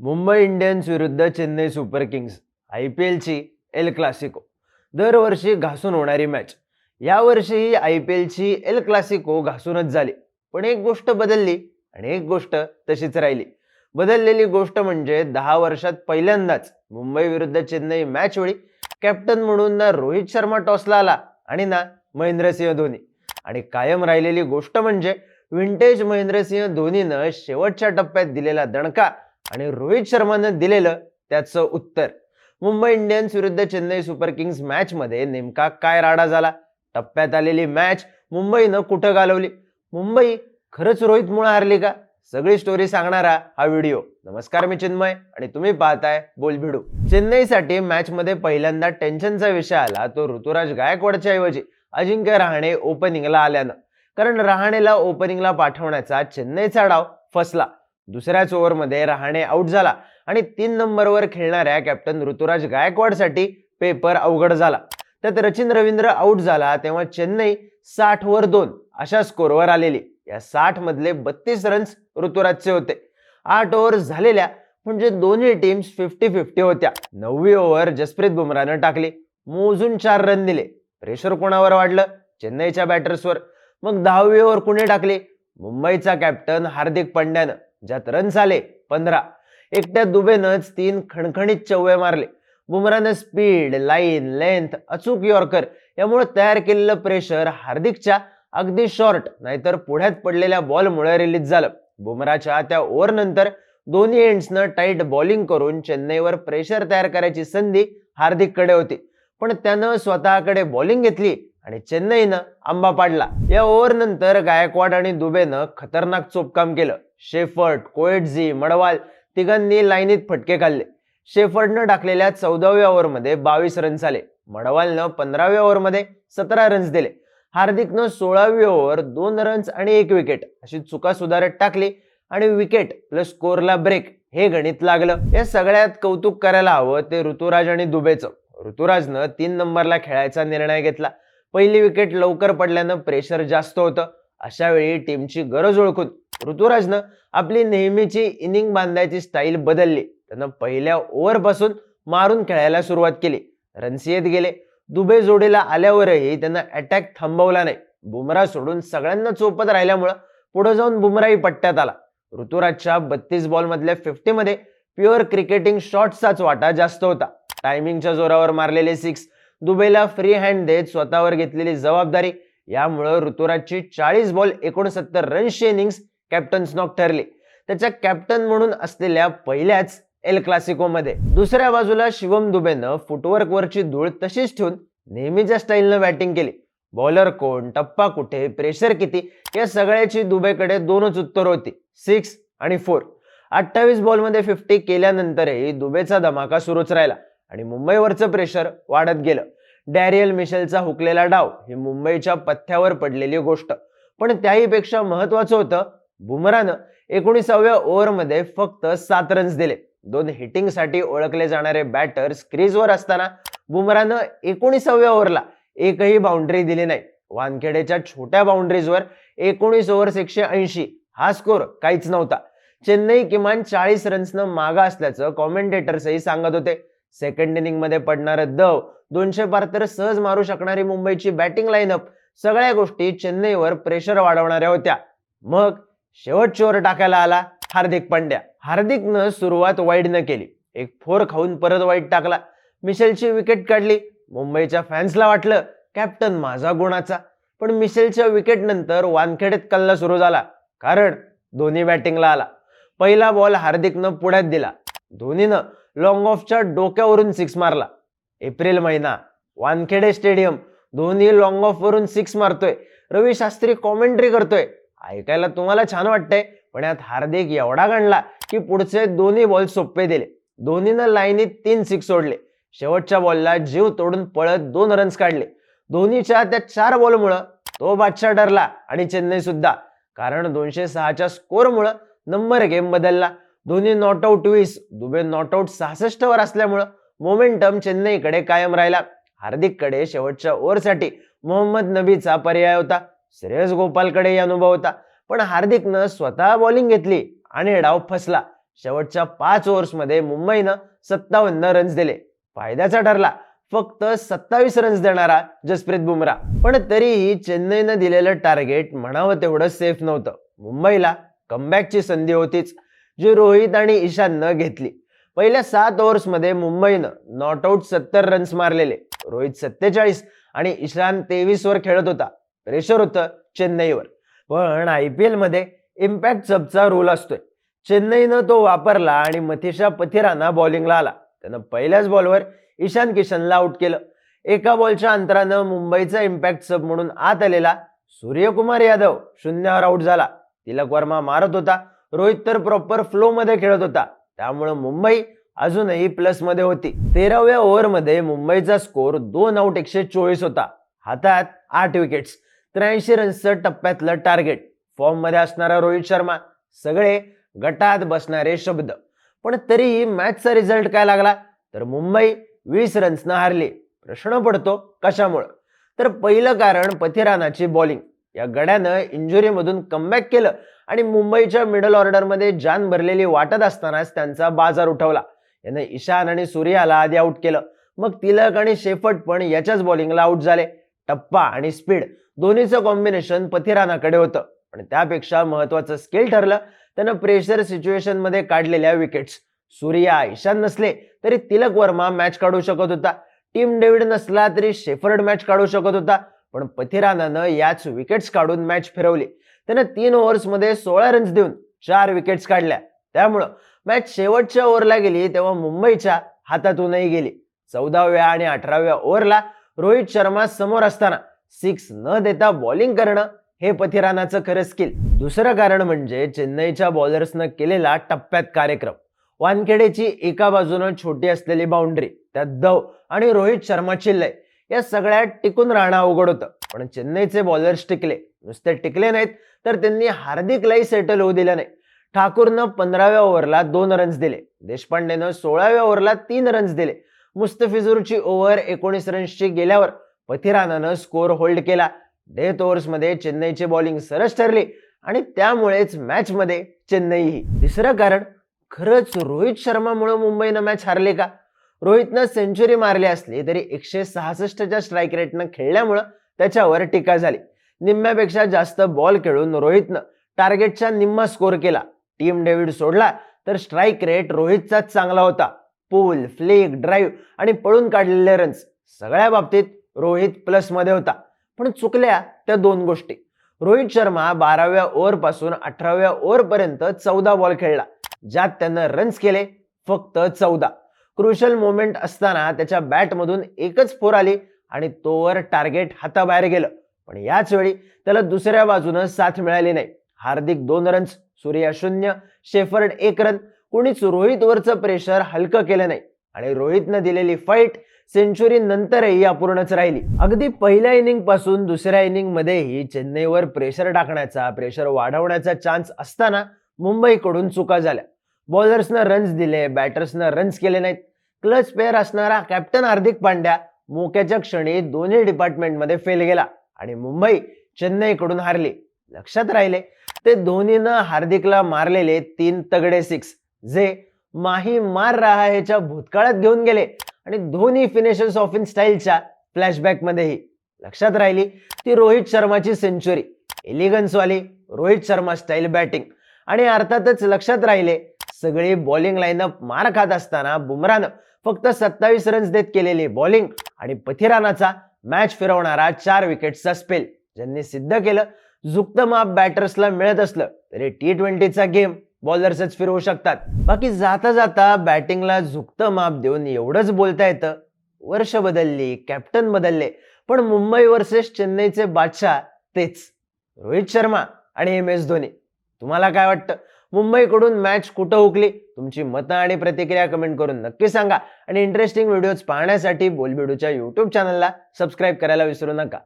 Mumbai Indians विरुद्ध Chennai Super Kings I P एलची El Clasico. दरवर्षी घासून होणारी मॅच यावर्षीही आय पी एलची एल क्लासिको घासूनच झाली. पण एक गोष्ट बदलली आणि एक गोष्ट तशीच राहिली. बदललेली गोष्ट म्हणजे दहा वर्षात पहिल्यांदाच मुंबई विरुद्ध चेन्नई मॅच वेळी कॅप्टन म्हणून ना रोहित शर्मा टॉसला आला आणि ना महेंद्रसिंह धोनी. आणि कायम राहिलेली गोष्ट म्हणजे विंटेज महेंद्रसिंह धोनीनं शेवटच्या टप्प्यात दिलेला दणका आणि रोहित शर्मानं दिलेलं त्याचं उत्तर. मुंबई इंडियन्स विरुद्ध चेन्नई सुपर किंग्स मॅच मध्ये नेमका काय राडा झाला? टप्प्यात आलेली मॅच मुंबईनं कुठं घालवली? मुंबई खरंच रोहित मुळे हारली का? सगळी स्टोरी सांगणारा हा व्हिडिओ. नमस्कार मी चिन्मय आणि तुम्ही पाहताय बोलभिडू. चेन्नईसाठी मॅच मध्ये पहिल्यांदा टेन्शनचा विषय आला तो ऋतुराज गायकवाडच्या ऐवजी अजिंक्य रहाणे ओपनिंगला आल्यानं. कारण रहाणेला ओपनिंगला पाठवण्याचा चेन्नईचा डाव फसला. दुसऱ्याच ओव्हरमध्ये रहाणे आऊट झाला. आणि तीन नंबरवर खेळणाऱ्या कॅप्टन ऋतुराज गायकवाडसाठी पेपर अवघड झाला. त्यात रचिन रवींद्र आऊट झाला तेव्हा चेन्नई साठ वर दोन अशा स्कोरवर आलेली. या साठ मधले बत्तीस रन्स ऋतुराजचे होते. आठ ओव्हर झालेल्या म्हणजे दोन्ही टीम्स फिफ्टी फिफ्टी होत्या. नववी ओव्हर जसप्रीत बुमरानं टाकली. मोजून चार रन दिले. प्रेशर कोणावर वाढलं? चेन्नईच्या बॅटर्सवर मग दहावी ओव्हर कुणी टाकली? मुंबईचा कॅप्टन हार्दिक पांड्यानं. ज्यात रन्स आले पंधरा. एकट्या दुबेनंच तीन खणखणीत चव्वे मारले. बुमरानं स्पीड लाईन लेंथ अचूक यॉर्कर यामुळे तयार केलेलं प्रेशर हार्दिकच्या अगदी शॉर्ट नाहीतर पुढ्यात पडलेल्या बॉलमुळे रिलीज झालं. बुमराच्या त्या ओव्हरनंतर दोन्ही एंड्सनं टाईट बॉलिंग करून चेन्नईवर प्रेशर तयार करायची संधी हार्दिककडे होती. पण त्यानं स्वतःकडे बॉलिंग घेतली. आणि चेन्नईनं आंबा पाडला. या ओव्हर नंतर गायकवाड आणि दुबेनं खतरनाक चोपकाम केलं. शेफर्ट कोएटझी मडवाल तिघांनी लाईनीत फटके खाल्ले. शेफर्डनं टाकलेल्या चौदाव्या ओव्हरमध्ये बावीस रन्स आले. मडवालनं पंधराव्या ओव्हरमध्ये सतरा रन्स दिले. हार्दिकनं सोळावी ओव्हर दोन रन्स आणि एक विकेट अशी चुका सुधारत टाकली आणि विकेट प्लस स्कोरला ब्रेक हे गणित लागलं. या सगळ्यात कौतुक करायला हवं ते ऋतुराज आणि दुबेचं. ऋतुराजनं तीन नंबरला खेळायचा निर्णय घेतला. पहिली विकेट लवकर पडल्यानं प्रेशर जास्त होतं. अशा वेळी टीमची गरज ओळखून ऋतुराजनं आपली नेहमीची इनिंग बांधायची स्टाईल बदलली. त्यानं पहिल्या ओव्हरपासून मारून खेळायला सुरुवात केली. रन्स येत गेले. दुबे जोडीला आल्यावरही त्यांना अटॅक थांबवला नाही. बुमरा सोडून सगळ्यांना चोपत राहिल्यामुळं पुढे जाऊन बुमराही पट्ट्यात आला. ऋतुराजच्या बत्तीस बॉलमधल्या फिफ्टीमध्ये प्युअर क्रिकेटिंग शॉट्सचाच वाटा जास्त होता. टायमिंगच्या जोरावर मारलेले सिक्स दुबेला फ्री हँड देत स्वतःवर घेतलेली जबाबदारी. यामुळं ऋतुराजची चाळीस बॉल एकोणसत्तर रन्सची इनिंग्स कॅप्टन स्नॉक ठरली. त्याच्या कॅप्टन म्हणून असलेल्या पहिल्याच एल क्लासिकोमध्ये दुसऱ्या बाजूला शिवम दुबेनं फुटवर्कवरची धूळ तशीच ठेवून नेहमीच्या स्टाईलनं बॅटिंग केली. बॉलर कोण टप्पा कुठे प्रेशर किती या सगळ्याची दुबेकडे दोनच उत्तर होती. सिक्स आणि फोर अठ्ठावीस बॉलमध्ये फिफ्टी केल्यानंतरही दुबेचा धमाका सुरूच राहिला. आणि मुंबईवरचं प्रेशर वाढत गेलं. डॅरियल मिशेलचा हुकलेला डाव ही मुंबईच्या पथ्यावर पडलेली गोष्ट. पण त्याहीपेक्षा महत्वाचं होतं बुमरानं एकोणीसाव्या ओव्हरमध्ये फक्त सात रन्स दिले. दोन हिटिंगसाठी ओळखले जाणारे बॅटर्स क्रीजवर असताना बुमरानं एकोणीसाव्या ओव्हरला एकही बाउंड्री दिली नाही. वानखेडेच्या छोट्या बाउंड्रीजवर एकोणीस ओव्हर्स एकशे ऐंशी हा स्कोर काहीच नव्हता. चेन्नई किमान चाळीस रन्सनं मागा असल्याचं कॉमेंटेटर्सही सांगत होते. सेकंड इनिंगमध्ये पडणारं दव दोनशे पार तर सहज मारू शकणारी मुंबईची बॅटिंग लाईनअप सगळ्या गोष्टी चेन्नईवर प्रेशर वाढवणाऱ्या होत्या. मग शेवटची ओव्हर टाकायला आला हार्दिक पांड्या. हार्दिकनं सुरुवात वाईडनं केली. एक फोर खाऊन परत वाईट टाकला. मिशेलची विकेट काढली. मुंबईच्या फॅन्सला वाटलं कॅप्टन माझा गुणाचा. पण मिशेलच्या विकेट नंतर वानखेडेत कल्ला सुरू झाला. कारण धोनी बॅटिंगला आला. पहिला बॉल हार्दिकनं पुढ्यात दिला. धोनीनं लॉंग ऑफच्या डोक्यावरून सिक्स मारला. एप्रिल महिना Wankhede stadium Dhoni long off वरून सिक्स मारतोय. रवी शास्त्री कॉमेंट्री करतोय. ऐकायला तुम्हाला छान वाटतंय पण यात हार्दिक एवढा गणला की पुढचे दोन्ही बॉल सोपे दिले. धोनीनं लाईनीत तीन सिक्स सोडले. शेवटच्या बॉलला जीव तोडून पळत दोन रन्स काढले. धोनीच्या त्या चार बॉलमुळं तो बादशाह ठरला आणि चेन्नई सुद्धा. कारण दोनशे सहाच्या स्कोरमुळं नंबर गेम बदलला. दोन्ही नॉट आउट वीस दुबे नॉट आऊट सहासष्ट वर असल्यामुळं मोमेंटम चेन्नईकडे कायम राहिला. हार्दिककडे शेवटच्या ओव्हरसाठी मोहम्मद नबीचा पर्याय होता. श्रेयस गोपालकडेही अनुभव होता. पण हार्दिकनं स्वतः बॉलिंग घेतली आणि डाव फसला. शेवटच्या पाच ओव्हर्समध्ये मुंबईनं सत्तावन्न रन्स दिले. फायद्याचा ठरला. फक्त सत्तावीस रन्स देणारा जसप्रीत बुमराह पण तरीही चेन्नईनं दिलेलं टार्गेट म्हणावं तेवढं सेफ नव्हतं. मुंबईला कमबॅकची संधी होतीच. जी रोहित आणि ईशाननं घेतली. पहिल्या सात ओव्हर्समध्ये मुंबईनं नॉट आऊट सत्तर रन्स मारलेले. रोहित सत्तेचाळीस आणि ईशान तेवीस वर खेळत होता. प्रेशर होतं चेन्नईवर. पण आय पी एलमध्ये इम्पॅक्ट सबचा रोल असतोय. चेन्नईनं तो वापरला आणि मथिशा पथिराना बॉलिंगला आला. त्यानं पहिल्याच बॉलवर ईशान किशनला आउट केलं. एका बॉलच्या अंतरानं मुंबईचा इम्पॅक्ट सब म्हणून आत आलेला सूर्यकुमार यादव शून्यावर आउट झाला. तिलक वर्मा मारत होता. रोहित तर प्रॉपर फ्लो मध्ये खेळत होता. त्यामुळं मुंबई अजूनही प्लसमध्ये होती. तेराव्या ओव्हरमध्ये मुंबईचा स्कोर दोन आऊट एकशे चोवीस होता. हातात आठ विकेट्स त्र्याऐंशी रन्सचं टप्प्यातलं टार्गेट फॉर्ममध्ये असणारा रोहित शर्मा सगळे गटात बसणारे शब्द. पण तरीही मॅचचा रिझल्ट काय लागला? तर मुंबई वीस रन्सनं हारली. प्रश्न पडतो कशामुळं? तर पहिलं कारण पथिरानाची बॉलिंग या गड्यानं इंजुरीमधून कमबॅक केलं. आणि मुंबईच्या मिडल ऑर्डरमध्ये जान भरलेली वाटत असतानाच त्यांचा बाजार उठवला. यानं ईशान आणि सूर्याला आधी आऊट केलं. मग तिलक आणि शेफट पण याच्याच बॉलिंगला आऊट झाले. टप्पा आणि स्पीड दोन्हीचं कॉम्बिनेशन पथिरानाकडे होतं. पण त्यापेक्षा महत्वाचं स्किल ठरलं त्यानं प्रेशर सिच्युएशनमध्ये काढलेल्या विकेट्स सूर्या ईशान नसले तरी तिलक वर्मा मॅच काढू शकत होता. टीम डेव्हिड नसला तरी शेफर्ड मॅच काढू शकत होता. पण पथिरानानं याच विकेट्स काढून मॅच फिरवली. त्यानं तीन ओव्हर्समध्ये सोळा रन्स देऊन चार विकेट्स काढल्या. त्यामुळं मॅच शेवटच्या ओव्हरला गेली तेव्हा मुंबईच्या हातातूनही गेली. चौदाव्या आणि अठराव्या ओव्हरला रोहित शर्मा समोर असताना सिक्स न देता बॉलिंग करणं हे पथिरानाचं खरं स्किल दुसरं कारण म्हणजे चेन्नईच्या बॉलर्सनं केलेला टप्प्यात कार्यक्रम. वानखेडेची एका बाजूनं छोटी असलेली बाउंड्री त्यात दव आणि रोहित शर्माची लय या सगळ्यात टिकून राहणं अवघड होतं. पण चेन्नईचे बॉलर्स टिकले. नुसते टिकले नाहीत तर त्यांनी हार्दिकलाही सेटल होऊ दिलं नाही. ठाकूरनं पंधराव्या ओव्हरला दोन रन्स दिले. देशपांडेनं सोळाव्या ओव्हरला तीन रन्स दिले. मुस्तफिजूरची ओव्हर एकोणीस रन्सची गेल्यावर पथिरानानं स्कोर होल्ड केला. डेथ ओव्हर्समध्ये चेन्नईची बॉलिंग सरस ठरली आणि त्यामुळेच मॅचमध्ये चेन्नई ही तिसरं कारण खरंच रोहित शर्मामुळे मुंबईनं मॅच हारली का? रोहितनं सेंचुरी मारली असली तरी एकशे सहासष्टच्या स्ट्राईक रेटनं खेळल्यामुळं त्याच्यावर टीका झाली. निम्म्यापेक्षा जास्त बॉल खेळून रोहितनं टार्गेटच्या निम्मा स्कोर केला. टीम डेव्हिड सोडला तर स्ट्राईक रेट रोहितचाच चांगला होता. पूल फ्लिक ड्राईव्ह आणि पळून काढलेले रन्स सगळ्या बाबतीत रोहित प्लसमध्ये होता. पण चुकल्या त्या दोन गोष्टी. रोहित शर्मा बाराव्या ओव्हरपासून अठराव्या ओव्हर पर्यंत चौदा बॉल खेळला ज्यात त्यानं रन्स केले फक्त चौदा. क्रुशल मोमेंट असताना त्याच्या बॅटमधून एकच फोर आली आणि तोवर टार्गेट हाताबाहेर गेलं. पण याच वेळी त्याला दुसऱ्या बाजूनं साथ मिळाली नाही. हार्दिक दोन रन्स सूर्या शून्य शेफर्ड एक रन कोणीच रोहितवरचं प्रेशर हलकं केलं नाही. आणि रोहितनं दिलेली फाईट सेंचुरी नंतरही अपूर्णच राहिली. अगदी पहिल्या इनिंगपासून दुसऱ्या इनिंग मध्येही चेन्नईवर प्रेशर टाकण्याचा प्रेशर वाढवण्याचा चान्स असताना मुंबईकडून चुका झाल्या. बॉलर्सनं रन्स दिले बॅटर्सनं रन्स केले नाहीत. क्लच प्लेअर असणारा कॅप्टन हार्दिक पांड्या मोक्याच्या क्षणी दोन्ही डिपार्टमेंटमध्ये फेल गेला. आणि मुंबई चेन्नईकडून हारली. लक्षात राहिले. ते धोनीनं हार्दिकला मारलेले तीन तगडे सिक्स जे माही मार रहा ह्याच्या भूतकाळात घेऊन गेले. आणि धोनी फिनिशर्स ऑफ इन स्टाईलच्या फ्लॅशबॅक मध्येही. लक्षात राहिली ती रोहित शर्माची सेंचुरी एलिगन्सवाली रोहित शर्मा स्टाईल बॅटिंग आणि अर्थातच लक्षात राहिले सगळी बॉलिंग लाईनअप मार खात असताना बुमरानं फक्त सत्तावीस रन्स देत केलेली बॉलिंग आणि पथिरानाचा मॅच फिरवणारा चार विकेटचा स्पेल ज्यांनी सिद्ध केलं झुकतं माप बॅटर्सला मिळत असलं तरी टी ट्वेंटीचा गेम बॉलर्सच फिरवू शकतात. बाकी जाता जाता बॅटिंगला झुकतं माप देऊन एवढंच बोलता येतं. वर्ष बदलली कॅप्टन बदलले पण मुंबई वर्सेस चेन्नईचे बादशाह तेच. रोहित शर्मा आणि एम एस धोनी. तुम्हाला काय वाटतं? मुंबईकडून मॅच कुठं हुकली? तुमची मतं आणि प्रतिक्रिया कमेंट करून नक्की सांगा. आणि इंटरेस्टिंग व्हिडिओज पाहण्यासाठी बोलबिडूच्या युट्यूब चॅनलला सबस्क्राईब करायला विसरू नका.